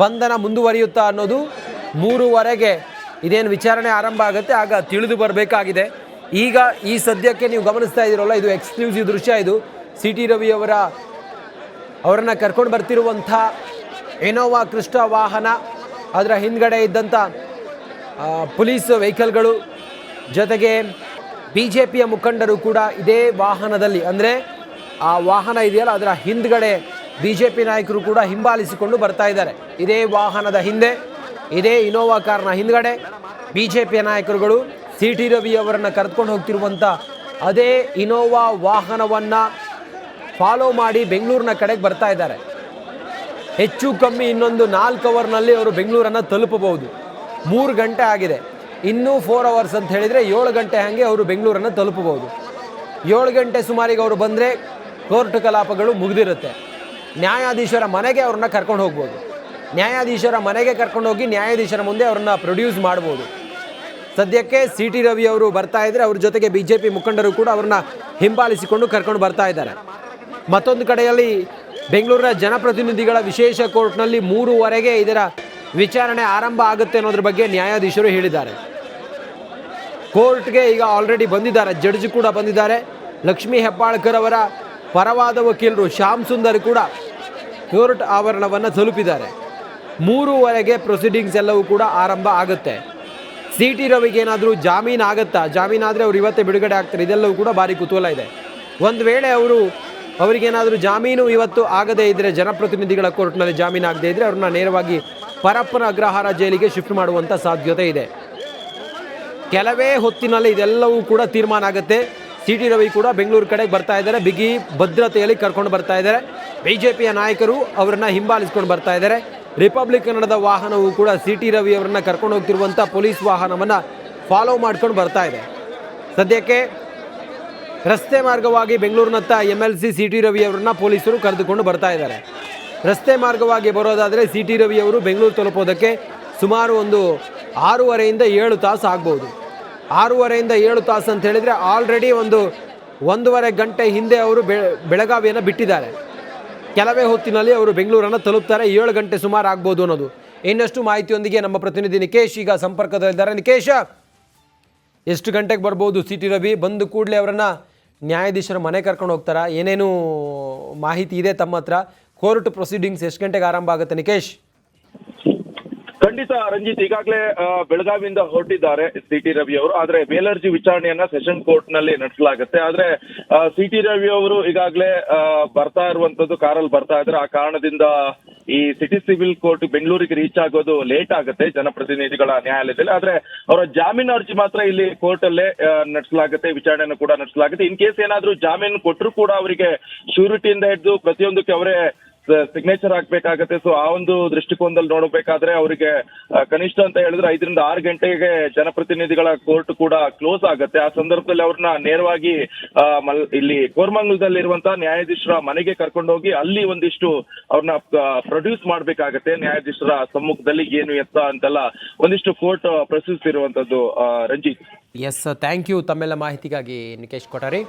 ಬಂಧನ ಮುಂದುವರಿಯುತ್ತಾ ಅನ್ನೋದು ಮೂರುವರೆಗೆ ಇದೇನು ವಿಚಾರಣೆ ಆರಂಭ ಆಗುತ್ತೆ, ಆಗ ತಿಳಿದು ಬರಬೇಕಾಗಿದೆ. ಈಗ ಈ ಸದ್ಯಕ್ಕೆ ನೀವು ಗಮನಿಸ್ತಾ ಇದ್ದೀರಲ್ಲ, ಇದು ಎಕ್ಸ್ಕ್ಲೂಸಿವ್ ದೃಶ್ಯ ಇದು. ಸಿ ಟಿ ರವಿ ಅವರ, ಅವರನ್ನು ಕರ್ಕೊಂಡು ಬರ್ತಿರುವಂಥ ಇನೋವಾ ಕೃಷ್ಣ ವಾಹನ, ಅದರ ಹಿಂದ್ಗಡೆ ಇದ್ದಂಥ ಪೊಲೀಸ್ ವೆಹಿಕಲ್ಗಳು, ಜೊತೆಗೆ ಬಿ ಜೆ ಪಿಯ ಮುಖಂಡರು ಕೂಡ ಇದೇ ವಾಹನದಲ್ಲಿ. ಅಂದರೆ ಆ ವಾಹನ ಇದೆಯಲ್ಲ, ಅದರ ಹಿಂದ್ಗಡೆ ಬಿ ಜೆ ಪಿ ನಾಯಕರು ಕೂಡ ಹಿಂಬಾಲಿಸಿಕೊಂಡು ಬರ್ತಾ ಇದ್ದಾರೆ. ಇದೇ ವಾಹನದ ಹಿಂದೆ, ಇದೇ ಇನೋವಾ ಕಾರ್ನ ಹಿಂದ್ಗಡೆ ಬಿ ಜೆ ಪಿಯ ನಾಯಕರುಗಳು ಸಿ ಟಿ ರವಿ ಅವರನ್ನು ಕರೆದುಕೊಂಡು ಹೋಗ್ತಿರುವಂಥ ಅದೇ ಇನೋವಾ ವಾಹನವನ್ನು ಫಾಲೋ ಮಾಡಿ ಬೆಂಗಳೂರಿನ ಕಡೆಗೆ ಬರ್ತಾ ಇದ್ದಾರೆ. ಹೆಚ್ಚು ಕಮ್ಮಿ ಇನ್ನೊಂದು ನಾಲ್ಕು ಅವರ್ನಲ್ಲಿ ಅವರು ಬೆಂಗಳೂರನ್ನು ತಲುಪಬಹುದು. ಮೂರು ಗಂಟೆ ಆಗಿದೆ. ಇನ್ನೂ ಫೋರ್ ಅವರ್ಸ್ ಅಂತ ಹೇಳಿದರೆ ಏಳು ಗಂಟೆ ಹಾಗೆ ಅವರು ಬೆಂಗಳೂರನ್ನು ತಲುಪಬಹುದು. ಏಳು ಗಂಟೆ ಸುಮಾರಿಗೆ ಅವರು ಬಂದರೆ ಕೋರ್ಟ್ ಕಲಾಪಗಳು ಮುಗಿದಿರುತ್ತೆ. ನ್ಯಾಯಾಧೀಶರ ಮನೆಗೆ ಅವ್ರನ್ನ ಕರ್ಕೊಂಡು ಹೋಗ್ಬೋದು. ನ್ಯಾಯಾಧೀಶರ ಮನೆಗೆ ಕರ್ಕೊಂಡು ಹೋಗಿ ನ್ಯಾಯಾಧೀಶರ ಮುಂದೆ ಅವ್ರನ್ನ ಪ್ರೊಡ್ಯೂಸ್ ಮಾಡ್ಬೋದು. ಸದ್ಯಕ್ಕೆ ಸಿ ಟಿ ರವಿ ಅವರು ಬರ್ತಾ ಇದ್ದರೆ ಅವ್ರ ಜೊತೆಗೆ ಬಿ ಜೆ ಪಿ ಮುಖಂಡರು ಕೂಡ ಅವ್ರನ್ನ ಹಿಂಬಾಲಿಸಿಕೊಂಡು ಕರ್ಕೊಂಡು ಬರ್ತಾ ಇದ್ದಾರೆ. ಮತ್ತೊಂದು ಕಡೆಯಲ್ಲಿ ಬೆಂಗಳೂರಿನ ಜನಪ್ರತಿನಿಧಿಗಳ ವಿಶೇಷ ಕೋರ್ಟ್ನಲ್ಲಿ ಮೂರುವರೆಗೆ ಇದರ ವಿಚಾರಣೆ ಆರಂಭ ಆಗುತ್ತೆ ಅನ್ನೋದ್ರ ಬಗ್ಗೆ ನ್ಯಾಯಾಧೀಶರು ಹೇಳಿದ್ದಾರೆ. ಕೋರ್ಟ್ಗೆ ಈಗ ಆಲ್ರೆಡಿ ಬಂದಿದ್ದಾರೆ, ಜಡ್ಜ್ ಕೂಡ ಬಂದಿದ್ದಾರೆ. ಲಕ್ಷ್ಮೀ ಹೆಬ್ಬಾಳ್ಕರ್ ಅವರ ಪರವಾದ ವಕೀಲರು ಶ್ಯಾಮ್ ಸುಂದರ್ ಕೂಡ ಕೋರ್ಟ್ ಆವರಣವನ್ನು ತಲುಪಿದ್ದಾರೆ. ಮೂರುವರೆಗೆ ಪ್ರೊಸೀಡಿಂಗ್ಸ್ ಎಲ್ಲವೂ ಕೂಡ ಆರಂಭ ಆಗುತ್ತೆ. ಸಿ ಟಿ ರವಿಗೆ ಏನಾದರೂ ಜಾಮೀನು ಆಗುತ್ತಾ? ಜಾಮೀನಾದರೆ ಅವ್ರು ಇವತ್ತೇ ಬಿಡುಗಡೆ ಆಗ್ತಾರೆ. ಇದೆಲ್ಲವೂ ಕೂಡ ಭಾರಿ ಕುತೂಹಲ ಇದೆ. ಒಂದು ವೇಳೆ ಅವರು ಅವರಿಗೇನಾದರೂ ಜಾಮೀನು ಇವತ್ತು ಆಗದೇ ಇದ್ದರೆ ಜನಪ್ರತಿನಿಧಿಗಳ ಕೋರ್ಟ್ನಲ್ಲಿ ಜಾಮೀನು ಆಗದೇ ಇದ್ದರೆ ಅವ್ರನ್ನ ನೇರವಾಗಿ ಪರಪ್ಪನ ಅಗ್ರಹಾರ ಜೈಲಿಗೆ ಶಿಫ್ಟ್ ಮಾಡುವಂಥ ಸಾಧ್ಯತೆ ಇದೆ. ಕೆಲವೇ ಹೊತ್ತಿನಲ್ಲಿ ಇದೆಲ್ಲವೂ ಕೂಡ ತೀರ್ಮಾನ ಆಗುತ್ತೆ. ಸಿ ಟಿ ರವಿ ಕೂಡ ಬೆಂಗಳೂರು ಕಡೆಗೆ ಬರ್ತಾ ಇದ್ದಾರೆ. ಬಿಗಿ ಭದ್ರತೆಯಲ್ಲಿ ಕರ್ಕೊಂಡು ಬರ್ತಾ ಇದ್ದಾರೆ. ಬಿ ಜೆ ಪಿಯ ನಾಯಕರು ಅವರನ್ನ ಹಿಂಬಾಲಿಸ್ಕೊಂಡು ಬರ್ತಾ ಇದ್ದಾರೆ. ರಿಪಬ್ಲಿಕ್ ಕನ್ನಡದ ವಾಹನವು ಕೂಡ ಸಿ ಟಿ ರವಿ ಅವರನ್ನು ಕರ್ಕೊಂಡು ಹೋಗ್ತಿರುವಂಥ ಪೊಲೀಸ್ ವಾಹನವನ್ನು ಫಾಲೋ ಮಾಡ್ಕೊಂಡು ಬರ್ತಾ ಇದೆ. ಸದ್ಯಕ್ಕೆ ರಸ್ತೆ ಮಾರ್ಗವಾಗಿ ಬೆಂಗಳೂರಿನತ್ತ M L C T Ravi ಅವರನ್ನ ಪೊಲೀಸರು ಕರೆದುಕೊಂಡು ಬರ್ತಾ ಇದ್ದಾರೆ. ರಸ್ತೆ ಮಾರ್ಗವಾಗಿ ಬರೋದಾದರೆ ಸಿ ಟಿ ರವಿ ಅವರು ಬೆಂಗಳೂರು ತಲುಪೋದಕ್ಕೆ ಸುಮಾರು ಒಂದು ಆರೂವರೆಯಿಂದ ಏಳು ತಾಸು ಆಗ್ಬೋದು. ಆರೂವರೆಯಿಂದ ಏಳು ತಾಸು ಅಂತ ಹೇಳಿದರೆ ಆಲ್ರೆಡಿ ಒಂದು ಒಂದೂವರೆ ಗಂಟೆ ಹಿಂದೆ ಅವರು ಬೆಳಗಾವಿಯನ್ನು ಬಿಟ್ಟಿದ್ದಾರೆ. ಕೆಲವೇ ಹೊತ್ತಿನಲ್ಲಿ ಅವರು ಬೆಂಗಳೂರನ್ನು ತಲುಪ್ತಾರೆ. ಏಳು ಗಂಟೆ ಸುಮಾರು ಆಗ್ಬೋದು ಅನ್ನೋದು. ಇನ್ನಷ್ಟು ಮಾಹಿತಿಯೊಂದಿಗೆ ನಮ್ಮ ಪ್ರತಿನಿಧಿ ನಿಕೇಶ್ ಈಗ ಸಂಪರ್ಕದಲ್ಲಿದ್ದಾರೆ. ನಿಕೇಶ, ಎಷ್ಟು ಗಂಟೆಗೆ ಬರ್ಬೋದು ಸಿ ಟಿ ರವಿ? ಬಂದು ಕೂಡಲೇ ಅವರನ್ನು ನ್ಯಾಯಾಧೀಶರ ಮನೆ ಕರ್ಕೊಂಡು ಹೋಗ್ತಾರಾ? ಏನೇನು ಮಾಹಿತಿ ಇದೆ ತಮ್ಮ ಹತ್ರ? ಕೋರ್ಟ್ ಪ್ರೊಸೀಡಿಂಗ್ಸ್ ಎಷ್ಟು ಗಂಟೆಗೆ ಆರಂಭ ಆಗುತ್ತೆ ನಿಕೇಶ್? ಖಂಡಿತ ರಂಜಿತ್ ಈಗಾಗಲೇ ಬೆಳಗಾವಿಯಿಂದ ಹೊರಟಿದ್ದಾರೆ ಸಿ ಟಿ ರವಿ ಅವರು. ಆದ್ರೆ ಮೇಲರ್ಜಿ ವಿಚಾರಣೆಯನ್ನ ಸೆಷನ್ ಕೋರ್ಟ್ನಲ್ಲಿ ನಡೆಸಲಾಗುತ್ತೆ. ಆದ್ರೆ ಸಿ ಟಿ ರವಿ ಅವರು ಈಗಾಗಲೇ ಬರ್ತಾ ಇರುವಂತದ್ದು ಕಾರಲ್ಲಿ ಬರ್ತಾ ಇದ್ರೆ ಆ ಕಾರಣದಿಂದ ಈ ಸಿಟಿ ಸಿವಿಲ್ ಕೋರ್ಟ್ ಬೆಂಗಳೂರಿಗೆ ರೀಚ್ ಆಗೋದು ಲೇಟ್ ಆಗುತ್ತೆ ಜನಪ್ರತಿನಿಧಿಗಳ ನ್ಯಾಯಾಲಯದಲ್ಲಿ. ಆದ್ರೆ, ಅವರ ಜಾಮೀನು ಅರ್ಜಿ ಮಾತ್ರ ಇಲ್ಲಿ ಕೋರ್ಟ್ ಅಲ್ಲೇ ನಡೆಸಲಾಗುತ್ತೆ, ವಿಚಾರಣೆಯನ್ನು ಕೂಡ ನಡೆಸಲಾಗುತ್ತೆ. ಇನ್ ಕೇಸ್ ಏನಾದ್ರೂ ಜಾಮೀನು ಕೊಟ್ಟರು ಕೂಡ ಅವರಿಗೆ ಶ್ಯೂರಿಟಿಯಿಂದ ಹಿಡಿದು ಪ್ರತಿಯೊಂದಕ್ಕೆ ಅವರೇ ಸಿಗ್ನೇಚರ್ ಹಾಕ್ಬೇಕಾಗತ್ತೆ ಸೊ ಆ ಒಂದು ದೃಷ್ಟಿಕೋನದಲ್ಲಿ ನೋಡಬೇಕಾದ್ರೆ ಅವರಿಗೆ ಕನಿಷ್ಠ ಅಂತ ಹೇಳಿದ್ರೆ ಐದರಿಂದ ಆರು ಗಂಟೆಗೆ ಜನಪ್ರತಿನಿಧಿಗಳ ಕೋರ್ಟ್ ಕೂಡ ಕ್ಲೋಸ್ ಆಗುತ್ತೆ. ಆ ಸಂದರ್ಭದಲ್ಲಿ ಅವ್ರನ್ನ ನೇರವಾಗಿ ಇಲ್ಲಿ ಕೋರ್ಮಂಗಲದಲ್ಲಿರುವಂತಹ ನ್ಯಾಯಾಧೀಶರ ಮನೆಗೆ ಕರ್ಕೊಂಡೋಗಿ ಅಲ್ಲಿ ಒಂದಿಷ್ಟು ಅವ್ರನ್ನ ಪ್ರೊಡ್ಯೂಸ್ ಮಾಡ್ಬೇಕಾಗತ್ತೆ. ನ್ಯಾಯಾಧೀಶರ ಸಮ್ಮುಖದಲ್ಲಿ ಏನು ಎತ್ತ ಅಂತೆಲ್ಲ ಒಂದಿಷ್ಟು ಕೋರ್ಟ್ ಪ್ರಶ್ನಿಸಿರುವಂತದ್ದು ರಂಜಿತ್. ಎಸ್ ಥ್ಯಾಂಕ್ ಯು ತಮ್ಮೆಲ್ಲ ಮಾಹಿತಿಗಾಗಿ ನಿಕೇಶ್ ಕೊಠಾರಿ.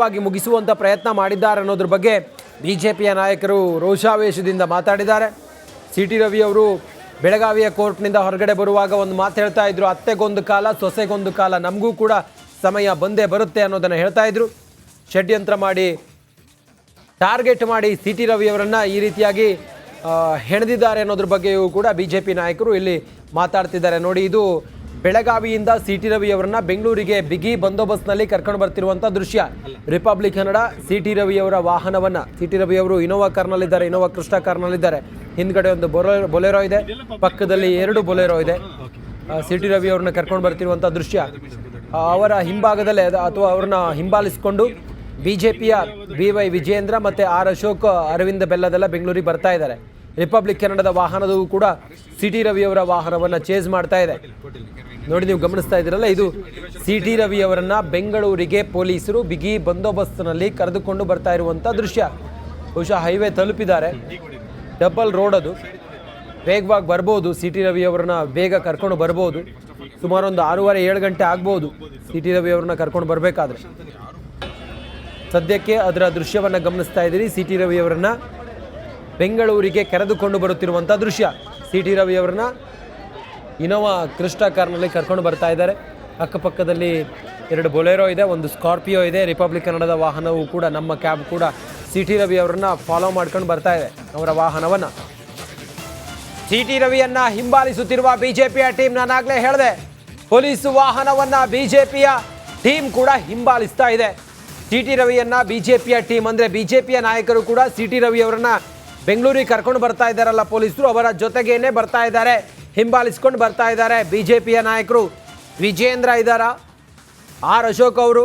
ವಾಗಿ ಮುಗಿಸುವಂಥ ಪ್ರಯತ್ನ ಮಾಡಿದ್ದಾರೆ ಅನ್ನೋದ್ರ ಬಗ್ಗೆ ಬಿ ಜೆ ಪಿಯ ನಾಯಕರು ರೋಷಾವೇಶದಿಂದ ಮಾತಾಡಿದ್ದಾರೆ. ಸಿ ಟಿ ರವಿ ಅವರು ಬೆಳಗಾವಿಯ ಕೋರ್ಟ್ನಿಂದ ಹೊರಗಡೆ ಬರುವಾಗ ಒಂದು ಮಾತು ಹೇಳ್ತಾ ಇದ್ರು, ಅತ್ತೆಗೊಂದು ಕಾಲ, ಸೊಸೆಗೊಂದು ಕಾಲ, ನಮಗೂ ಕೂಡ ಸಮಯ ಬಂದೇ ಬರುತ್ತೆ ಅನ್ನೋದನ್ನು ಹೇಳ್ತಾ ಇದ್ರು. ಷಡ್ಯಂತ್ರ ಮಾಡಿ, ಟಾರ್ಗೆಟ್ ಮಾಡಿ ಸಿ ಟಿ ರವಿ ಅವರನ್ನು ಈ ರೀತಿಯಾಗಿ ಹೆಣೆದಿದ್ದಾರೆ ಅನ್ನೋದ್ರ ಬಗ್ಗೆಯೂ ಕೂಡ ಬಿ ಜೆ ಪಿ ನಾಯಕರು ಇಲ್ಲಿ ಮಾತಾಡ್ತಿದ್ದಾರೆ. ನೋಡಿ, ಇದು ಬೆಳಗಾವಿಯಿಂದ ಸಿ ಟಿ ರವಿ ಅವರನ್ನ ಬೆಂಗಳೂರಿಗೆ ಬಿಗಿ ಬಂದೋಬಸ್ತ್ನಲ್ಲಿ ಕರ್ಕೊಂಡು ಬರ್ತಿರುವಂಥ ದೃಶ್ಯ. Republic Kannada C T Ravi ಅವರ ವಾಹನವನ್ನು ಸಿ ಟಿ ರವಿ ಅವರು ಇನೋವಾ ಕಾರ್ನಲ್ಲಿದ್ದಾರೆ, ಇನೋವಾ ಕೃಷ್ಣ ಕಾರ್ನಲ್ಲಿದ್ದಾರೆ. ಹಿಂದ್ಗಡೆ ಒಂದು ಬೊಲೆ, ಬೊಲೆರೋ ಇದೆ, ಪಕ್ಕದಲ್ಲಿ ಎರಡು ಬೊಲೆರೋ ಇದೆ. ಸಿ ಟಿ ರವಿ ಅವ್ರನ್ನ ಕರ್ಕೊಂಡು ಬರ್ತಿರುವಂಥ ದೃಶ್ಯ. ಅವರ ಹಿಂಭಾಗದಲ್ಲೇ ಅಥವಾ ಅವ್ರನ್ನ ಹಿಂಬಾಲಿಸಿಕೊಂಡು ಬಿ ಬಿ ವೈ ವಿಜಯೇಂದ್ರ ಮತ್ತೆ ಆರ್ ಅಶೋಕ್ ಅರವಿಂದ ಬೆಲ್ಲದೆಲ್ಲ ಬೆಂಗಳೂರಿಗೆ ಬರ್ತಾ ಇದ್ದಾರೆ. ರಿಪಬ್ಲಿಕ್ ಕೆನಡಾದ ವಾಹನದವು ಕೂಡ ಸಿ ಟಿ ರವಿಯವರ ವಾಹನವನ್ನು ಚೇಸ್ ಮಾಡ್ತಾ ಇದೆ. ನೋಡಿ ನೀವು ಗಮನಿಸ್ತಾ ಇದ್ದೀರಲ್ಲ, ಇದು ಸಿ ಟಿ ರವಿಯವರನ್ನು ಬೆಂಗಳೂರಿಗೆ ಪೊಲೀಸರು ಬಿಗಿ ಬಂದೋಬಸ್ತ್ನಲ್ಲಿ ಕರೆದುಕೊಂಡು ಬರ್ತಾ ಇರುವಂಥ ದೃಶ್ಯ. ಬಹುಶಃ ಹೈವೇ ತಲುಪಿದ್ದಾರೆ. ಡಬಲ್ ರೋಡ್ ಅದು. ವೇಗವಾಗಿ ಬರ್ಬೋದು ಸಿ ಟಿ ರವಿ ಅವರನ್ನ ಬೇಗ ಕರ್ಕೊಂಡು ಬರ್ಬೋದು. ಸುಮಾರು ಒಂದು ಆರೂವರೆ ಏಳು ಗಂಟೆ ಆಗ್ಬೋದು ಸಿ ಟಿ ರವಿ ಅವ್ರನ್ನ ಕರ್ಕೊಂಡು ಬರಬೇಕಾದ್ರೆ. ಸದ್ಯಕ್ಕೆ ಅದರ ದೃಶ್ಯವನ್ನು ಗಮನಿಸ್ತಾ ಇದ್ದೀರಿ. ಸಿ ಟಿ ರವಿಯವರನ್ನ ಬೆಂಗಳೂರಿಗೆ ಕರೆದುಕೊಂಡು ಬರುತ್ತಿರುವಂಥ ದೃಶ್ಯ. ಸಿ ಟಿ ರವಿಯವರನ್ನ ಇನೋವಾ ಕ್ರಿಸ್ಟಾ ಕಾರ್ನಲ್ಲಿ ಕರ್ಕೊಂಡು ಬರ್ತಾ ಇದ್ದಾರೆ. ಅಕ್ಕಪಕ್ಕದಲ್ಲಿ ಎರಡು ಬೊಲೆರೋ ಇದೆ, ಒಂದು ಸ್ಕಾರ್ಪಿಯೋ ಇದೆ. ರಿಪಬ್ಲಿಕ್ ಕನ್ನಡದ ವಾಹನವು ಕೂಡ, ನಮ್ಮ ಕ್ಯಾಬ್ ಕೂಡ ಸಿ ಟಿ ರವಿ ಅವರನ್ನ ಫಾಲೋ ಮಾಡ್ಕೊಂಡು ಬರ್ತಾ ಇದೆ ಅವರ ವಾಹನವನ್ನು. ಸಿ ಟಿ ರವಿಯನ್ನ ಹಿಂಬಾಲಿಸುತ್ತಿರುವ ಬಿಜೆಪಿಯ ಟೀಮ್ ನಾನಾಗಲೇ ಹೇಳಿದೆ. ಪೊಲೀಸ್ ವಾಹನವನ್ನ ಬಿಜೆಪಿಯ ಟೀಮ್ ಕೂಡ ಹಿಂಬಾಲಿಸ್ತಾ ಇದೆ. ಸಿ ಟಿ ರವಿಯನ್ನ ಬಿಜೆಪಿಯ ಟೀಮ್ ಅಂದ್ರೆ ಬಿಜೆಪಿಯ ನಾಯಕರು ಕೂಡ ಸಿ ಟಿ ರವಿ ಅವರನ್ನ ಬೆಂಗಳೂರಿಗೆ ಕರ್ಕೊಂಡು ಬರ್ತಾ ಇದ್ದಾರಲ್ಲ ಪೊಲೀಸರು, ಅವರ ಜೊತೆಗೇನೆ ಬರ್ತಾ ಇದ್ದಾರೆ, ಹಿಂಬಾಲಿಸ್ಕೊಂಡು ಬರ್ತಾ ಇದ್ದಾರೆ ಬಿಜೆಪಿಯ ನಾಯಕರು. ವಿಜೇಂದ್ರ ಇದ್ದಾರಾ ಆರ್ ಅಶೋಕ್ ಅವರು,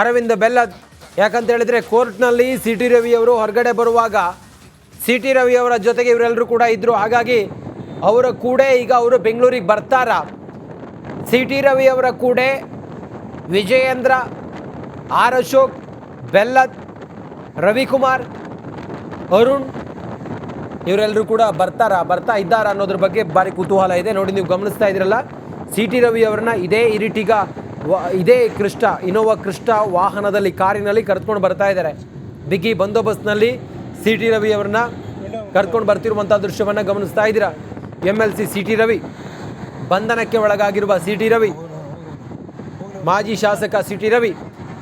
ಅರವಿಂದ ಬೆಲ್ಲದ್ ಯಾಕಂತ ಹೇಳಿದ್ರೆ ಕೋರ್ಟ್ನಲ್ಲಿ ಸಿ ಟಿ ರವಿ ಅವರು ಹೊರಗಡೆ ಬರುವಾಗ ಸಿ ಟಿ ರವಿ ಅವರ ಜೊತೆಗೆ ಇವರೆಲ್ಲರೂ ಕೂಡ ಇದ್ದರು ಹಾಗಾಗಿ ಅವರ ಕೂಡ ಈಗ ಅವರು ಬೆಂಗಳೂರಿಗೆ ಬರ್ತಾರ. ಸಿ ಟಿ ರವಿ ಅವರ ಕೂಡ ವಿಜಯೇಂದ್ರ, ಆರ್ ಅಶೋಕ್ ಬೆಲ್ಲದ್ ರವಿಕುಮಾರ್ ಅರುಣ್ ಇವರೆಲ್ಲರೂ ಕೂಡ ಬರ್ತಾರಾ, ಬರ್ತಾ ಇದ್ದಾರಾ ಅನ್ನೋದ್ರ ಬಗ್ಗೆ ಭಾರಿ ಕುತೂಹಲ ಇದೆ. ನೋಡಿ, ನೀವು ಗಮನಿಸ್ತಾ ಇದ್ದೀರಲ್ಲ ಸಿ ಟಿ ರವಿ ಅವರನ್ನ ಇದೇ ಇರಿಟಿಗ ವ- ಇದೇ ಕೃಷ್ಣ ಇನೋವಾ ಕೃಷ್ಣ ವಾಹನದಲ್ಲಿ, ಕಾರಿನಲ್ಲಿ ಕರೆದುಕೊಂಡು ಬರ್ತಾ ಇದ್ದಾರೆ. ಬಿಗಿ ಬಂದೋಬಸ್ತ್ನಲ್ಲಿ ಸಿ ಟಿ ರವಿ ಅವರನ್ನ ಕರ್ಕೊಂಡು ಬರ್ತಿರುವಂಥ ದೃಶ್ಯವನ್ನು ಗಮನಿಸ್ತಾ ಇದ್ದೀರಾ? M L C C T Ravi, ಬಂಧನಕ್ಕೆ ಒಳಗಾಗಿರುವ ಸಿ ಟಿ ರವಿ, ಮಾಜಿ ಶಾಸಕ ಸಿ ಟಿ ರವಿ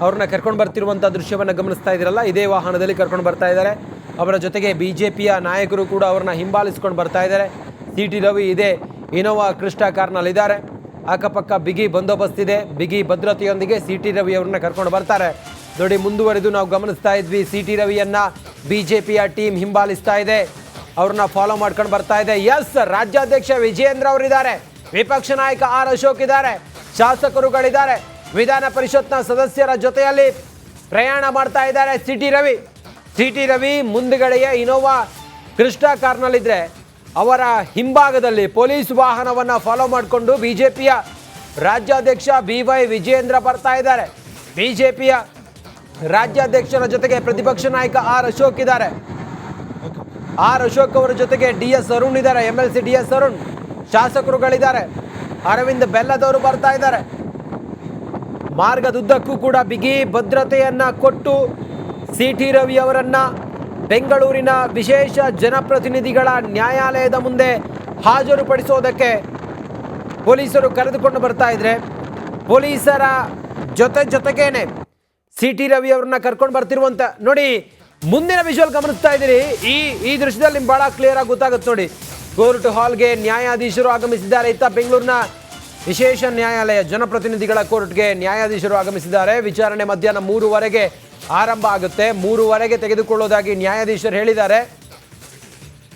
ಅವ್ರನ್ನ ಕರ್ಕೊಂಡು ಬರ್ತಿರುವಂಥ ದೃಶ್ಯವನ್ನು ಗಮನಿಸ್ತಾ ಇದ್ದೀರಲ್ಲ, ಇದೇ ವಾಹನದಲ್ಲಿ ಕರ್ಕೊಂಡು ಬರ್ತಾ ಇದ್ದಾರೆ. ಅವರ ಜೊತೆಗೆ ಬಿ ಜೆ ಪಿಯ ನಾಯಕರು ಕೂಡ ಅವ್ರನ್ನ ಹಿಂಬಾಲಿಸ್ಕೊಂಡು ಬರ್ತಾ ಇದ್ದಾರೆ. ಸಿ ಟಿ ರವಿ ಇದೆ, ಇನೋವಾ ಕ್ರಿಸ್ಟಾ ಕಾರ್ನಲ್ಲಿದ್ದಾರೆ ಅಕ್ಕಪಕ್ಕ ಬಿಗಿ ಬಂದೋಬಸ್ತ್ ಇದೆ, ಬಿಗಿ ಭದ್ರತೆಯೊಂದಿಗೆ ಸಿ ಟಿ ರವಿ ಅವ್ರನ್ನ ಕರ್ಕೊಂಡು ಬರ್ತಾರೆ. ನೋಡಿ, ಮುಂದುವರೆದು ನಾವು ಗಮನಿಸ್ತಾ ಇದ್ವಿ ಸಿ ಟಿ ರವಿಯನ್ನ ಬಿ ಜೆ ಪಿಯ ಟೀಮ್ ಹಿಂಬಾಲಿಸ್ತಾ ಇದೆ. ಅವ್ರನ್ನ ಫಾಲೋ ಮಾಡ್ಕೊಂಡು ಬರ್ತಾ ಇದೆ. ಎಸ್ ರಾಜ್ಯಾಧ್ಯಕ್ಷ ವಿಜಯೇಂದ್ರ ಅವರಿದ್ದಾರೆ. ವಿಪಕ್ಷ ನಾಯಕ ಆರ್ ಅಶೋಕ್ ಇದ್ದಾರೆ. ಶಾಸಕರುಗಳಿದ್ದಾರೆ. ವಿಧಾನ ಪರಿಷತ್ನ ಸದಸ್ಯರ ಜೊತೆಯಲ್ಲಿ ಪ್ರಯಾಣ ಮಾಡ್ತಾ ಇದ್ದಾರೆ C T Ravi. C T Ravi ಮುಂದುಗಡೆಯ Innova Crysta ಕಾರ್ನಲ್ಲಿದ್ದರೆ ಅವರ ಹಿಂಭಾಗದಲ್ಲಿ ಪೊಲೀಸ್ ವಾಹನವನ್ನು ಫಾಲೋ ಮಾಡಿಕೊಂಡು ಬಿಜೆಪಿಯ ರಾಜ್ಯಾಧ್ಯಕ್ಷ ಬಿ ವೈ ವಿಜಯೇಂದ್ರ ಬರ್ತಾ ಇದ್ದಾರೆ. ಬಿಜೆಪಿಯ ರಾಜ್ಯಾಧ್ಯಕ್ಷರ ಜೊತೆಗೆ ಪ್ರತಿಪಕ್ಷ ನಾಯಕ ಆರ್ ಅಶೋಕ್ ಇದ್ದಾರೆ. ಆರ್ ಅಶೋಕ್ ಅವರ ಜೊತೆಗೆ ಡಿ ಎಸ್ ಅರುಣ್ ಇದ್ದಾರೆ. M L C D S Arun, ಶಾಸಕರುಗಳಿದ್ದಾರೆ. Arvind ಬೆಲ್ಲದವರು ಬರ್ತಾ ಇದ್ದಾರೆ. ಮಾರ್ಗದುದ್ದಕ್ಕೂ ಕೂಡ ಬಿಗಿ ಭದ್ರತೆಯನ್ನು ಕೊಟ್ಟು ಸಿ ಟಿ ರವಿ ಅವರನ್ನು ಬೆಂಗಳೂರಿನ ವಿಶೇಷ ಜನಪ್ರತಿನಿಧಿಗಳ ನ್ಯಾಯಾಲಯದ ಮುಂದೆ ಹಾಜರುಪಡಿಸೋದಕ್ಕೆ ಪೊಲೀಸರು ಕರೆದುಕೊಂಡು ಬರ್ತಾ ಇದ್ರೆ ಪೊಲೀಸರ ಜೊತೆ ಜೊತೆಗೇನೆ ಸಿ ಟಿ ರವಿ ಅವ್ರನ್ನ ಕರ್ಕೊಂಡು ಬರ್ತಿರುವಂತ. ನೋಡಿ, ಮುಂದಿನ ವಿಜುವಲ್ ಗಮನಿಸ್ತಾ ಇದ್ದೀರಿ. ಈ ಈ ದೃಶ್ಯದಲ್ಲಿ ನಿಮ್ಗೆ ಬಹಳ ಕ್ಲಿಯರ್ ಆಗಿ ಗೊತ್ತಾಗುತ್ತೆ ನೋಡಿ. ಕೋರ್ಟ್ ಹಾಲ್ಗೆ ನ್ಯಾಯಾಧೀಶರು ಆಗಮಿಸಿದ್ದಾರೆ. ಇತ್ತ ಬೆಂಗಳೂರಿನ ವಿಶೇಷ ನ್ಯಾಯಾಲಯ ಜನಪ್ರತಿನಿಧಿಗಳ ಕೋರ್ಟ್ಗೆ ನ್ಯಾಯಾಧೀಶರು ಆಗಮಿಸಿದ್ದಾರೆ. ವಿಚಾರಣೆ ಮಧ್ಯಾಹ್ನ ಮೂರುವರೆಗೆ ಆರಂಭ ಆಗುತ್ತೆ. ಮೂರುವರೆಗೆ ತೆಗೆದುಕೊಳ್ಳೋದಾಗಿ ನ್ಯಾಯಾಧೀಶರು ಹೇಳಿದ್ದಾರೆ.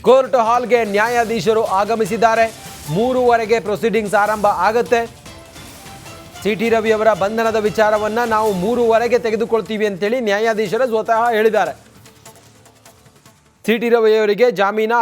ಕೋರ್ಟ್ ಹಾಲ್ಗೆ ನ್ಯಾಯಾಧೀಶರು ಆಗಮಿಸಿದ್ದಾರೆ. ಮೂರುವರೆಗೆ ಪ್ರೊಸೀಡಿಂಗ್ಸ್ ಆರಂಭ ಆಗುತ್ತೆ. ಸಿ ಟಿ ರವಿ ಅವರ ಬಂಧನದ ವಿಚಾರವನ್ನು ನಾವು ಮೂರುವರೆಗೆ ತೆಗೆದುಕೊಳ್ತೀವಿ ಅಂತೇಳಿ ನ್ಯಾಯಾಧೀಶರು ಸ್ವತಃ ಹೇಳಿದ್ದಾರೆ. ಸಿ ಟಿ ರವಿ ಅವರಿಗೆ ಜಾಮೀನ